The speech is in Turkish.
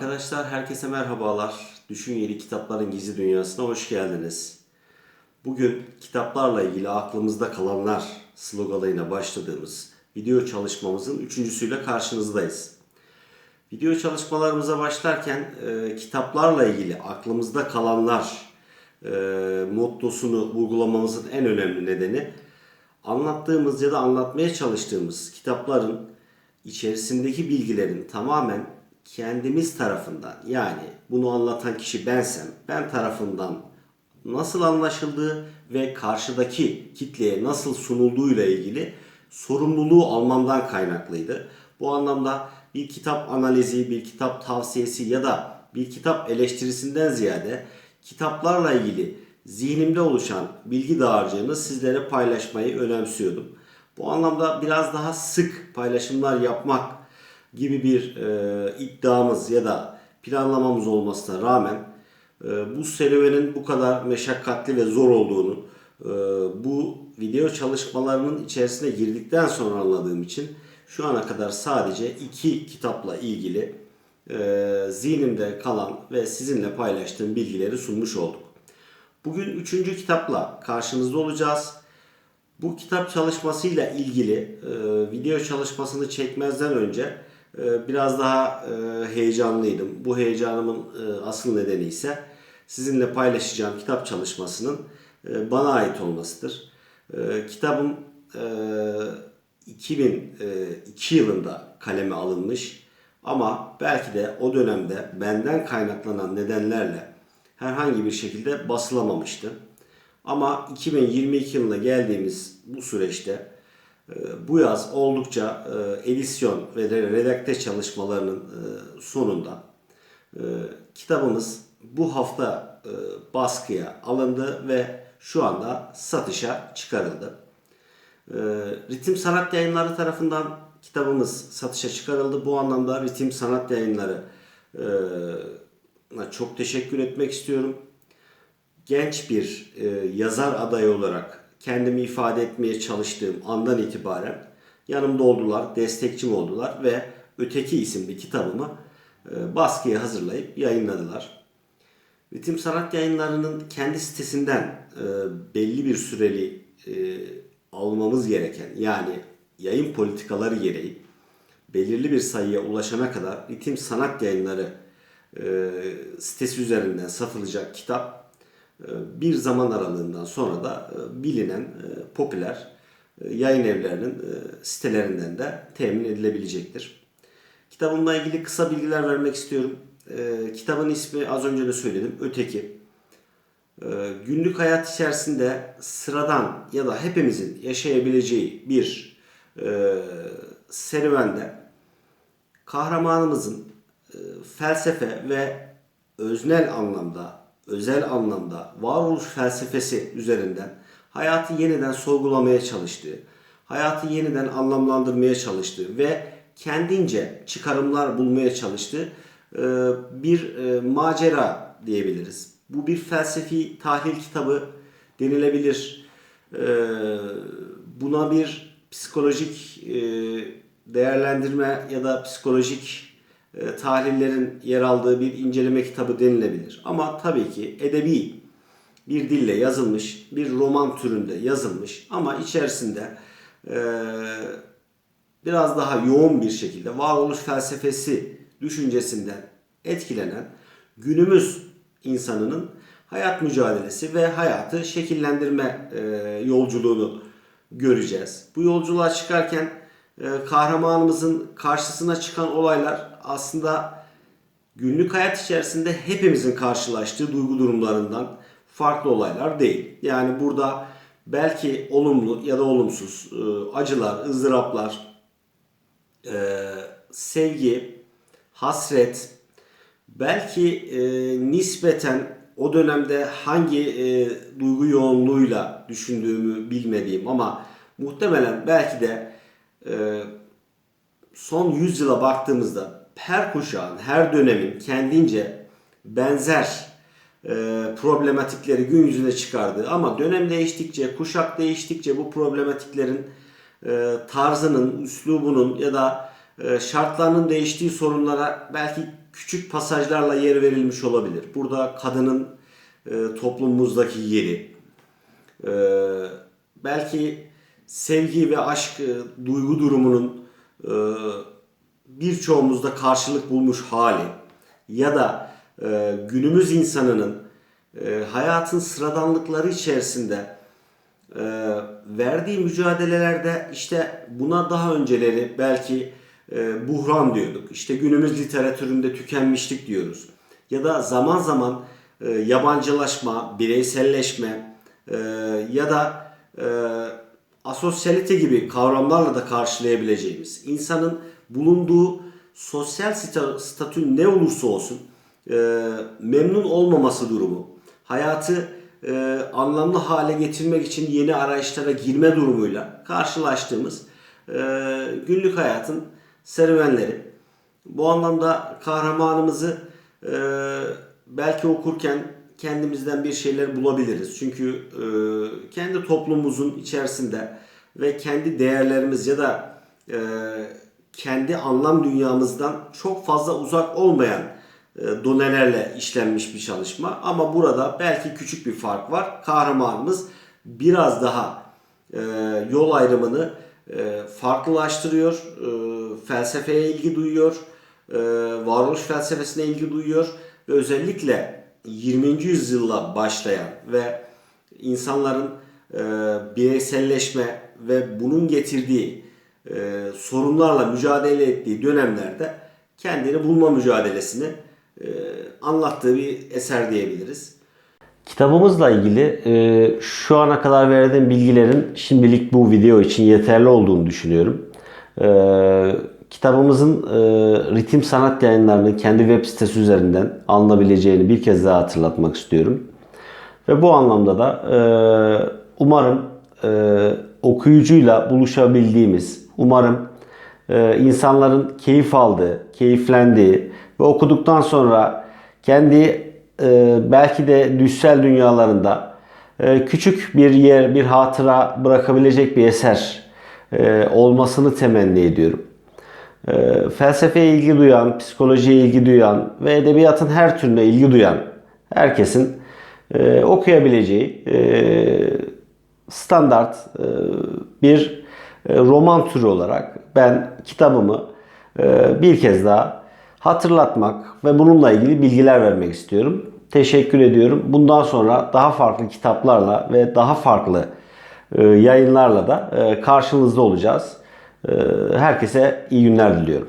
Arkadaşlar herkese merhabalar. Düşün Yeri Kitapların Gizli Dünyası'na hoş geldiniz. Bugün kitaplarla ilgili aklımızda kalanlar sloganıyla başladığımız video çalışmamızın üçüncüsüyle karşınızdayız. Video çalışmalarımıza başlarken e, kitaplarla ilgili aklımızda kalanlar e, mottosunu vurgulamamızın en önemli nedeni anlattığımız ya da anlatmaya çalıştığımız kitapların içerisindeki bilgilerin tamamen kendimiz tarafından yani bunu anlatan kişi bensem ben tarafından nasıl anlaşıldığı ve karşıdaki kitleye nasıl sunulduğuyla ilgili sorumluluğu almamdan kaynaklıydı. Bu anlamda bir kitap analizi, bir kitap tavsiyesi ya da bir kitap eleştirisinden ziyade kitaplarla ilgili zihnimde oluşan bilgi dağarcığını sizlere paylaşmayı önemsiyordum. Bu anlamda biraz daha sık paylaşımlar yapmak gibi bir e, iddiamız ya da planlamamız olmasına rağmen e, bu serüvenin bu kadar meşakkatli ve zor olduğunu e, bu video çalışmalarının içerisine girdikten sonra anladığım için şu ana kadar sadece iki kitapla ilgili e, zihnimde kalan ve sizinle paylaştığım bilgileri sunmuş olduk. Bugün üçüncü kitapla karşınızda olacağız. Bu kitap çalışmasıyla ilgili e, video çalışmasını çekmezden önce biraz daha e, heyecanlıydım. Bu heyecanımın e, asıl nedeni ise sizinle paylaşacağım kitap çalışmasının e, bana ait olmasıdır. Kitabım e, 2002 yılında kaleme alınmış ama belki de o dönemde benden kaynaklanan nedenlerle herhangi bir şekilde basılamamıştı. Ama 2022 yılına geldiğimiz bu süreçte bu yaz oldukça e, edisyon ve redakte çalışmalarının e, sonunda kitabımız bu hafta baskıya alındı ve şu anda satışa çıkarıldı. Ritim Sanat Yayınları tarafından kitabımız satışa çıkarıldı. Bu anlamda Ritim Sanat Yayınları çok teşekkür etmek istiyorum. Genç bir yazar adayı olarak kendimi ifade etmeye çalıştığım andan itibaren yanımda oldular, destekçim oldular ve Öteki isimli kitabımı e, baskıya hazırlayıp yayınladılar. Ritim Sanat Yayınları'nın kendi sitesinden e, belli bir süreli e, almamız gereken yani yayın politikaları gereği belirli bir sayıya ulaşana kadar Ritim Sanat Yayınları sitesi üzerinden satılacak kitap bir zaman aralığından sonra da e, bilinen e, popüler e, yayın evlerinin sitelerinden de temin edilebilecektir. Kitabımla ilgili kısa bilgiler vermek istiyorum. Kitabın ismi az önce de söyledim Öteki. Günlük hayat içerisinde sıradan ya da hepimizin yaşayabileceği bir serüvende kahramanımızın felsefe ve öznel anlamda özel anlamda varoluş felsefesi üzerinden hayatı yeniden sorgulamaya çalıştığı, hayatı yeniden anlamlandırmaya çalıştığı ve kendince çıkarımlar bulmaya çalıştığı e, bir e, macera diyebiliriz. Bu bir felsefi tahlil kitabı denilebilir. E, buna bir psikolojik değerlendirme ya da psikolojik e, tahlillerin yer aldığı bir inceleme kitabı denilebilir. Ama tabii ki edebi bir dille yazılmış, bir roman türünde yazılmış ama içerisinde e, biraz daha yoğun bir şekilde varoluş felsefesi düşüncesinden etkilenen günümüz insanının hayat mücadelesi ve hayatı şekillendirme e, yolculuğunu göreceğiz. Bu yolculuğa çıkarken e, kahramanımızın karşısına çıkan olaylar aslında günlük hayat içerisinde hepimizin karşılaştığı duygu durumlarından farklı olaylar değil. Yani burada belki olumlu ya da olumsuz e, acılar, ızdıraplar, e, sevgi, hasret, belki nispeten o dönemde hangi duygu yoğunluğuyla düşündüğümü bilmediğim ama muhtemelen belki de e, son yüzyıla baktığımızda her kuşağın, her dönemin kendince benzer e, problematikleri gün yüzüne çıkardığı ama dönem değiştikçe, kuşak değiştikçe bu problematiklerin e, tarzının, üslubunun ya da e, şartlarının değiştiği sorunlara belki küçük pasajlarla yer verilmiş olabilir. Burada kadının e, toplumumuzdaki yeri, e, belki sevgi ve aşk e, duygu durumunun e, birçoğumuzda karşılık bulmuş hali ya da e, günümüz insanının e, hayatın sıradanlıkları içerisinde e, verdiği mücadelelerde işte buna daha önceleri belki e, buhran diyorduk. İşte günümüz literatüründe tükenmişlik diyoruz. Ya da zaman zaman e, yabancılaşma, bireyselleşme e, ya da e, asosyalite gibi kavramlarla da karşılayabileceğimiz, insanın bulunduğu sosyal sta- statü ne olursa olsun e, memnun olmaması durumu, hayatı e, anlamlı hale getirmek için yeni arayışlara girme durumuyla karşılaştığımız e, günlük hayatın serüvenleri. Bu anlamda kahramanımızı e, belki okurken kendimizden bir şeyler bulabiliriz. Çünkü e, kendi toplumumuzun içerisinde ve kendi değerlerimiz ya da e, kendi anlam dünyamızdan çok fazla uzak olmayan e, donelerle işlenmiş bir çalışma. Ama burada belki küçük bir fark var. Kahramanımız biraz daha e, yol ayrımını e, farklılaştırıyor. Felsefeye ilgi duyuyor. Varoluş felsefesine ilgi duyuyor. Ve özellikle 20. yüzyılla başlayan ve insanların bireyselleşme ve bunun getirdiği e, sorunlarla mücadele ettiği dönemlerde kendini bulma mücadelesini e, anlattığı bir eser diyebiliriz. Kitabımızla ilgili e, şu ana kadar verdiğim bilgilerin şimdilik bu video için yeterli olduğunu düşünüyorum. E, kitabımızın e, Ritim Sanat Yayınları'nın kendi web sitesi üzerinden alınabileceğini bir kez daha hatırlatmak istiyorum. Ve bu anlamda da e, umarım e, okuyucuyla buluşabildiğimiz, umarım e, insanların keyif aldığı, keyiflendiği ve okuduktan sonra kendi e, belki de düşsel dünyalarında e, küçük bir yer, bir hatıra bırakabilecek bir eser e, olmasını temenni ediyorum. E, felsefeye ilgi duyan, psikolojiye ilgi duyan ve edebiyatın her türüne ilgi duyan herkesin e, okuyabileceği e, standart e, bir roman türü olarak ben kitabımı e, bir kez daha hatırlatmak ve bununla ilgili bilgiler vermek istiyorum. Teşekkür ediyorum. Bundan sonra daha farklı kitaplarla ve daha farklı e, yayınlarla da e, karşınızda olacağız. E, Herkese iyi günler diliyorum.